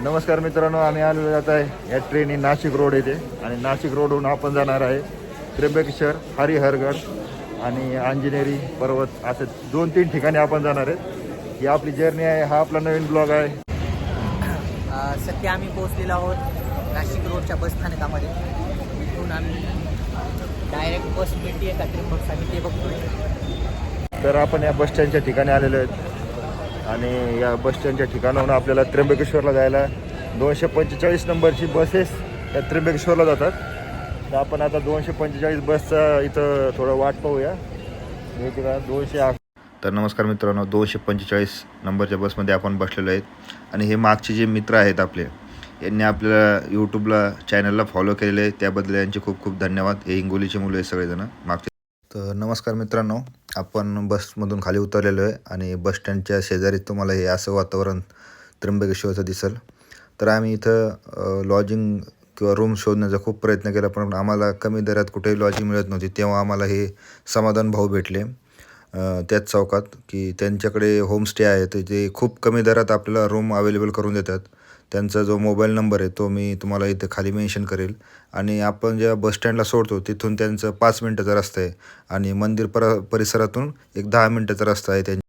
नमस्कार मित्रांनो आम्ही आलेलो जात आहे या ट्रेनने नाशिक रोड येथे. आणि नाशिक रोडहून आपण जाणार आहे त्र्यंबकेश्वर हरिहरगड आणि अंजनेरी पर्वत असे दोन तीन ठिकाणी आपण जाणार आहेत. ही आपली जर्नी आहे हा आपला नवीन ब्लॉग आहे. सध्या आम्ही पोहोचलेलो आहोत नाशिक रोडच्या बस स्थानकामध्ये. इथून आम्ही डायरेक्ट बस मिळते का त्रिंबक आम्ही ते बघतोय. तर आपण या बस स्टँडच्या ठिकाणी आलेलो आहेत. आणि या बस स्टँडच्या ठिकाणाहून आपल्याला त्र्यंबकेश्वरला जायला दोनशे पंचेचाळीस नंबरची बसेस या त्र्यंबकेश्वरला जातात. तर आपण आता दोनशे पंचेचाळीस बसचा इथं थोडं वाट पाहूया. हे तिला दोनशे आठ. तर नमस्कार मित्रांनो दोनशे पंचेचाळीस नंबरच्या बसमध्ये आपण बसलेलो आहेत. आणि हे मागचे जे मित्र आहेत आपले यांनी आपल्याला यूट्यूबला चॅनलला फॉलो केलेले आहे त्याबद्दल यांचे खूप खूप धन्यवाद. हे हिंगोलीचे मुलं आहेत सगळेजण मागचे. तर नमस्कार मित्रांनो आपण बसमधून खाली उतरलेलो आहे आणि बस स्टँडच्या शेजारी तुम्हाला हे असं वातावरण त्र्यंबकेश्वरचं दिसेल. तर आम्ही इथं लॉजिंग किंवा रूम शोधण्याचा खूप प्रयत्न केला पण आम्हाला कमी दरात कुठेही लॉजिंग मिळत नव्हती. तेव्हा आम्हाला हे समाधान भाऊ भेटले त्याच चौकात की त्यांच्याकडे होमस्टे आहे तर ते खूप कमी दरात आपल्याला रूम अवेलेबल करून देतात. त्यांचा जो मोबाईल नंबर आहे तो मी तुम्हाला इथं खाली मेन्शन करेल. आणि आपण जेव्हा बस स्टँडला सोडतो तिथून त्यांचं पाच मिनटाचा रस्ता आहे. आणि मंदिर पर परिसरातून एक दहा मिनटाचा रस्ता आहे त्यांच्या.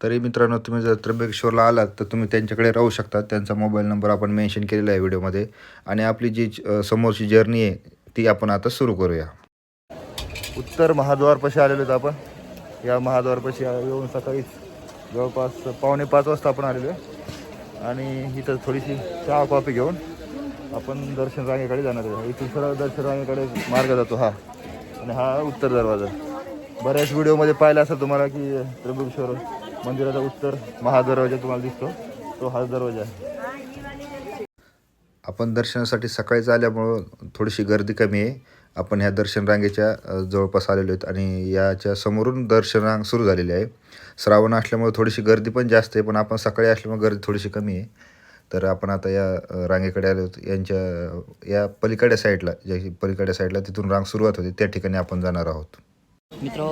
तरी मित्रांनो तुम्ही जर त्र्यंबकेश्वरला आलात तर तुम्ही त्यांच्याकडे राहू शकता. त्यांचा मोबाईल नंबर आपण मेन्शन केलेला आहे व्हिडिओमध्ये. आणि आपली जी समोरची जर्नी आहे ती आपण आता सुरू करूया. उत्तर महाद्वारपाशी आलेलो आहेत आपण. या महाद्वारपाशी येऊन सकाळीच जवळपास पावणे पाच वाजता आपण आलेलो आहे. आणि इथं थोडीशी चहा कॉफी घेऊन आपण दर्शन रांगेकडे जाणार आहे. इथून सरळ दर्शन रांगेकडे मार्ग जातो हा. आणि हा उत्तर दरवाजा. बऱ्याच व्हिडिओमध्ये पाहिलं असं तुम्हाला की त्र्यंबकेश्वर मंदिराचा उत्तर महादरवाजा तुम्हाला दिसतो. तो हाच दरवाजा आहे. आपण दर्शनासाठी सकाळी आल्यामुळं थोडीशी गर्दी कमी आहे. आपण ह्या दर्शन रांगेच्या जवळपास आलेलो आहेत आणि याच्या समोरून दर्शन रांग सुरू झालेली आहे. श्रावण असल्यामुळे थोडीशी गर्दी पण जास्त आहे पण आपण सकाळी असल्यामुळे गर्दी थोडीशी कमी आहे. तर आपण आता या रांगेकडे आलो आहोत यांच्या या पलीकड्या साईडला ज्या पलीकड्या साईडला तिथून रांग सुरुवात होते त्या ठिकाणी आपण जाणार आहोत. मित्र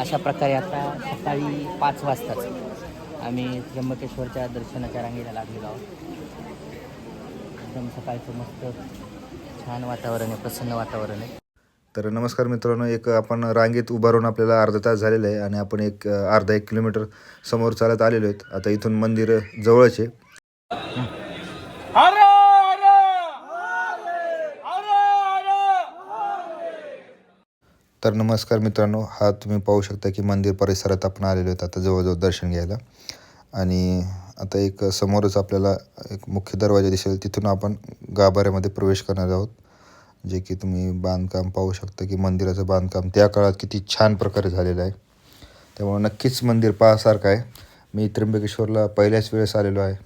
अशा प्रकारे आता सकाळी पाच वाजताच आम्ही त्र्यंबकेश्वरच्या दर्शनाच्या रांगेला लागलेलो आहोत. एकदम सकाळचं मस्त छान वातावरण आहे प्रसन्न वातावरण आहे. तर नमस्कार मित्रांनो एक आपण रांगेत उभारून आपल्याला अर्धा तास झालेला आहे आणि आपण एक अर्धा एक किलोमीटर समोर चालत आलेलो आहेत. आता इथून मंदिर जवळच आहे. तर नमस्कार मित्रांनो हा तुम्ही पाहू शकता की मंदिर परिसरात आपण आलेलो आहेत. आता जवळजवळ दर्शन घ्यायला. आणि आता एक समोरच आपल्याला एक मुख्य दरवाजा दिसेल. तिथून आपण गाभाऱ्यामध्ये प्रवेश करणार आहोत. जे की तुम्ही बांधकाम पाहू शकता की मंदिराचं बांधकाम त्या काळात किती छान प्रकारे झालेलं आहे. त्यामुळे नक्कीच मंदिर पाहासारखं आहे. मी त्र्यंबकेश्वरला पहिल्याच वेळेस आलेलो आहे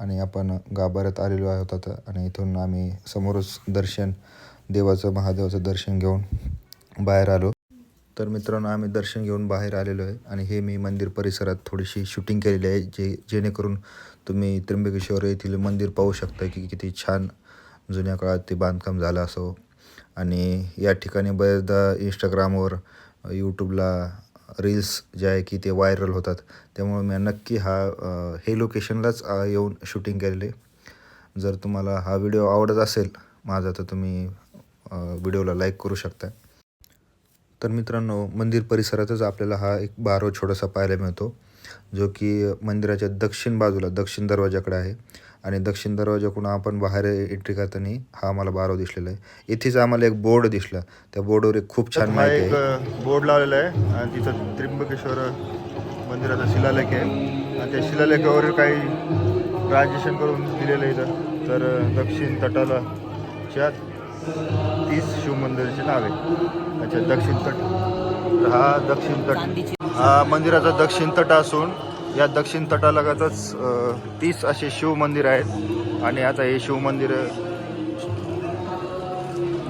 आणि आपण गाभाऱ्यात आलेलो आहोत आता. आणि इथून आम्ही समोरच दर्शन देवाचं महादेवाचं दर्शन घेऊन बाहेर आलो. तर मित्रांनो आम्ही दर्शन घेऊन बाहेर आलेलो आहे आणि हे मी मंदिर परिसरात थोडीशी शूटिंग केलेली आहे जे जेणेकरून तुम्ही त्र्यंबकेश्वर येथील मंदिर पाहू शकता की किती छान जुन्या काळात ते बांधकाम झालं असो. आणि या ठिकाणी बऱ्याचदा इंस्टाग्रामवर यूट्यूबला रील्स जे आहे की ते व्हायरल होतात. त्यामुळे मी नक्की हा हे लोकेशनलाच येऊन शूटिंग केलेले जर तुम्हाला हा व्हिडिओ आवडत असेल माझा तर तुम्ही व्हिडिओला लाईक करू शकता. तर मित्रांनो मंदिर परिसरातच आपल्याला हा एक बारो छोटासा पाहायला मिळतो जो की मंदिराच्या दक्षिण बाजूला दक्षिण दरवाजाकडे आहे. आणि दक्षिण दरवाजाकडून आपण बाहेर एंट्री करताना हा आम्हाला बारो दिसलेला आहे. इथेच आम्हाला एक बोर्ड दिसला. त्या बोर्डवर एक खूप छान माहिती आहे. बोर्ड लावलेला आहे. आणि तिथं त्र्यंबकेश्वर मंदिराचा शिलालेख आहे. आणि त्या शिलालेखावर काही ट्रान्झेक्शन करून दिलेलं आहे इथं. तर दक्षिण तटाला च्या तीस शिवमंदिराचे नाव आहे. अच्छा दक्षिण तट. हा दक्षिण तट. हा मंदिराचा दक्षिण तट असून या दक्षिण तटालगतच तीस असे शिव मंदिर आहेत. आणि आता हे शिव मंदिर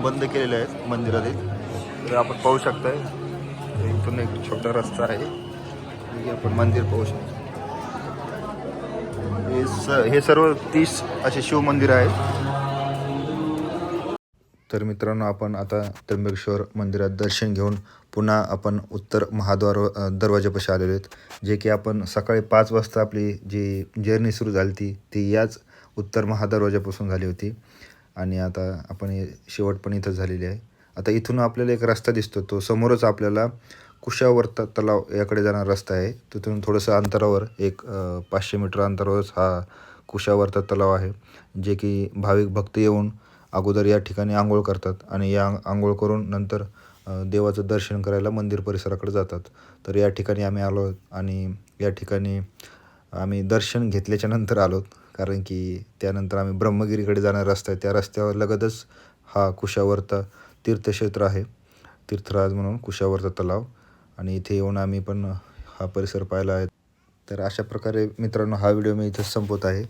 बंद केलेले आहेत मंदिरातील. तर आपण पाहू शकताय इथून एक छोटा रस्ता आहे आपण मंदिर पाहू शकतो. हे स हे सर्व तीस असे शिव मंदिर आहेत. तर मित्रांनो आपण आता त्र्यंबकेश्वर मंदिरात दर्शन घेऊन पुन्हा आपण उत्तर महाद्वार दरवाजापाशी आलेलो आहेत जे की आपण सकाळी पाच वाजता आपली जी जर्नी सुरू झाली ती ती याच उत्तर महादरवाजापासून झाली होती. आणि आता आपण शेवट पण इथं झालेली आहे. आता इथून आपल्याला एक रस्ता दिसतो तो समोरच आपल्याला कुशावर्त तलाव याकडे जाणारा रस्ता आहे. तिथून थोडंसं अंतरावर एक पाचशे मीटर अंतरावरच हा कुशावर्त तलाव आहे जे की भाविक भक्त येऊन अगोदर या ठिकाणी आंघोळ करतात आणि या आंघोळ करून नंतर देवाचं दर्शन करायला मंदिर परिसराकडे जातात. तर या ठिकाणी आम्ही आलो आणि या ठिकाणी आम्ही दर्शन घेतल्याच्या नंतर आलोत कारण की त्यानंतर आम्ही ब्रह्मगिरीकडे जाणारा रस्ता आहे. त्या रस्त्यावर लगतच हा कुशावर्त तीर्थक्षेत्र आहे. तीर्थराज म्हणून कुशावर्त तलाव. आणि इथे येऊन आम्ही पण हा परिसर पाहिला आहे. तर अशा प्रकारे मित्रांनो हा व्हिडिओ मी इथं संपवत आहे.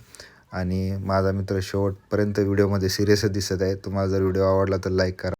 आणि माझा मित्र शेवटपर्यंत व्हिडिओमध्ये सिरियसच दिसत आहे. तुम्हाला जर व्हिडिओ आवडला तर लाईक करा.